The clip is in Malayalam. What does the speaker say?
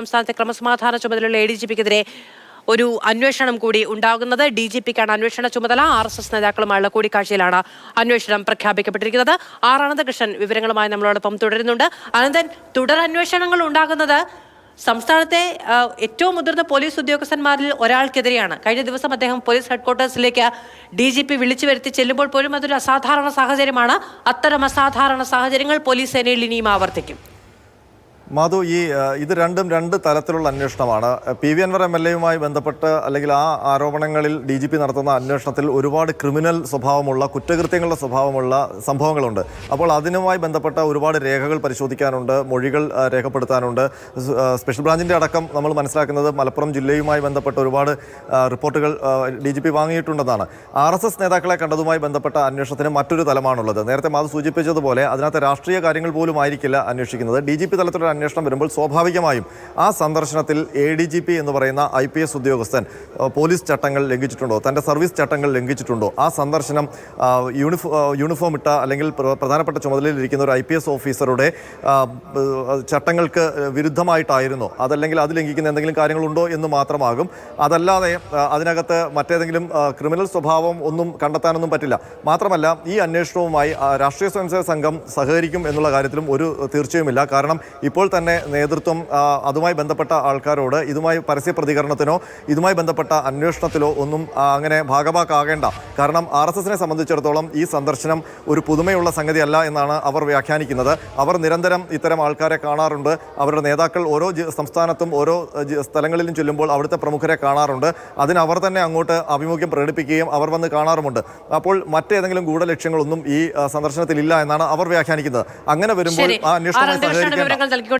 സംസ്ഥാനത്തെ ക്രമസമാധാന ചുമതലയുള്ള എ ഡി ജി പിക്കെതിരെ ഒരു അന്വേഷണം കൂടി ഉണ്ടാകുന്നത്. ഡി ജി പിക്കാണ് അന്വേഷണ ചുമതല. ആർ എസ് എസ് നേതാക്കളുമായുള്ള കൂടിക്കാഴ്ചയിലാണ് അന്വേഷണം പ്രഖ്യാപിക്കപ്പെട്ടിരിക്കുന്നത്. ആർ അനന്തകൃഷ്ണൻ വിവരങ്ങളുമായി നമ്മളോടൊപ്പം തുടരുന്നുണ്ട്. അനന്തൻ തുടർ അന്വേഷണങ്ങൾ ഉണ്ടാകുന്നത് സംസ്ഥാനത്തെ ഏറ്റവും മുതിർന്ന പോലീസ് ഉദ്യോഗസ്ഥന്മാരിൽ ഒരാൾക്കെതിരെയാണ്. കഴിഞ്ഞ ദിവസം അദ്ദേഹം പോലീസ് ഹെഡ്ക്വാർട്ടേഴ്സിലേക്ക് ഡി ജി പി വിളിച്ചു വരുത്തി ചെല്ലുമ്പോൾ പോലും അതൊരു അസാധാരണ സാഹചര്യമാണ്. അത്തരം അസാധാരണ സാഹചര്യങ്ങൾ പോലീസ് സേനയിൽ ഇനിയും ആവർത്തിക്കും. മാധു ഈ ഇത് രണ്ടും രണ്ട് തലത്തിലുള്ള അന്വേഷണമാണ്. P V Anvar M L എയുമായി ബന്ധപ്പെട്ട് അല്ലെങ്കിൽ ആ ആരോപണങ്ങളിൽ ഡി ജി പി നടത്തുന്ന അന്വേഷണത്തിൽ ഒരുപാട് ക്രിമിനൽ സ്വഭാവമുള്ള കുറ്റകൃത്യങ്ങളുടെ സ്വഭാവമുള്ള സംഭവങ്ങളുണ്ട്. അപ്പോൾ അതിനുമായി ബന്ധപ്പെട്ട ഒരുപാട് രേഖകൾ പരിശോധിക്കാനുണ്ട് മൊഴികൾ രേഖപ്പെടുത്താനുണ്ട്. സ്പെഷ്യൽ ബ്രാഞ്ചിന്റെ അടക്കം നമ്മൾ മനസ്സിലാക്കുന്നത് മലപ്പുറം ജില്ലയുമായി ബന്ധപ്പെട്ട ഒരുപാട് റിപ്പോർട്ടുകൾ ഡി ജി പി വാങ്ങിയിട്ടുണ്ടെന്നാണ്. ആർ എസ് എസ് നേതാക്കളെ കണ്ടതുമായി ബന്ധപ്പെട്ട അന്വേഷണത്തിന് മറ്റൊരു തലമാണുള്ളത്. നേരത്തെ മാധു സൂചിപ്പിച്ചതുപോലെ അതിനകത്ത് രാഷ്ട്രീയ കാര്യങ്ങൾ പോലും ആയിരിക്കില്ല അന്വേഷിക്കുന്നത്. ഡി ജി പി തലത്തിലുള്ള അന്വേഷണം വരുമ്പോൾ സ്വാഭാവികമായും ആ സന്ദർശനത്തിൽ എ ഡി ജി പി എന്ന് പറയുന്ന ഐ പി എസ് ഉദ്യോഗസ്ഥൻ പോലീസ് ചട്ടങ്ങൾ ലംഘിച്ചിട്ടുണ്ടോ? തന്റെ സർവീസ് ചട്ടങ്ങൾ ലംഘിച്ചിട്ടുണ്ടോ? ആ സന്ദർശനം യൂണിഫോ യൂണിഫോം ഇട്ട അല്ലെങ്കിൽ പ്ര- പ്രധാനപ്പെട്ട ചുമതലയിലിരിക്കുന്ന ഒരു ഐ പി എസ് ഓഫീസറുടെ ചട്ടങ്ങൾക്ക് വിരുദ്ധമായിട്ടായിരുന്നോ. അതല്ലെങ്കിൽ അത് ലംഘിക്കുന്ന എന്തെങ്കിലും കാര്യങ്ങളുണ്ടോ എന്ന് മാത്രമാകും. അതല്ലാതെ അതിനകത്ത് മറ്റേതെങ്കിലും ക്രിമിനൽ സ്വഭാവം ഒന്നും കണ്ടെത്താനൊന്നും പറ്റില്ല. മാത്രമല്ല ഈ അന്വേഷണവുമായി രാഷ്ട്രീയ സ്വയംസേവക സംഘം സഹകരിക്കും എന്നുള്ള കാര്യത്തിലും ഒരു തീർച്ചയുമില്ല. കാരണം ഇപ്പോൾ തന്നെ നേതൃത്വം അതുമായി ബന്ധപ്പെട്ട ആൾക്കാരോട് ഇതുമായി പരസ്യ പ്രതികരണത്തിനോ ഇതുമായി ബന്ധപ്പെട്ട അന്വേഷണത്തിലോ ഒന്നും അങ്ങനെ ഭാഗഭാക്കാകേണ്ട കാരണം ആർ എസ് എസിനെ സംബന്ധിച്ചിടത്തോളം ഈ സന്ദർശനം ഒരു പുതുമയുള്ള സംഗതിയല്ല എന്നാണ് അവർ വ്യാഖ്യാനിക്കുന്നത്. അവർ നിരന്തരം ഇത്തരം ആൾക്കാരെ കാണാറുണ്ട്. അവരുടെ നേതാക്കൾ ഓരോ സംസ്ഥാനത്തും ഓരോ സ്ഥലങ്ങളിലും ചെല്ലുമ്പോൾ അവിടുത്തെ പ്രമുഖരെ കാണാറുണ്ട്. അതിനവർ തന്നെ അങ്ങോട്ട് ആഭിമുഖ്യം പ്രകടിപ്പിക്കുകയും അവർ വന്ന് കാണാറുമുണ്ട്. അപ്പോൾ മറ്റേതെങ്കിലും ഗൂഢലക്ഷ്യങ്ങളൊന്നും ഈ സന്ദർശനത്തിലില്ല ഇല്ല എന്നാണ് അവർ വ്യാഖ്യാനിക്കുന്നത്. അങ്ങനെ വരുമ്പോൾ ആ അന്വേഷണം അന്വേഷണവുമായി സഹകരിക്കേണ്ട.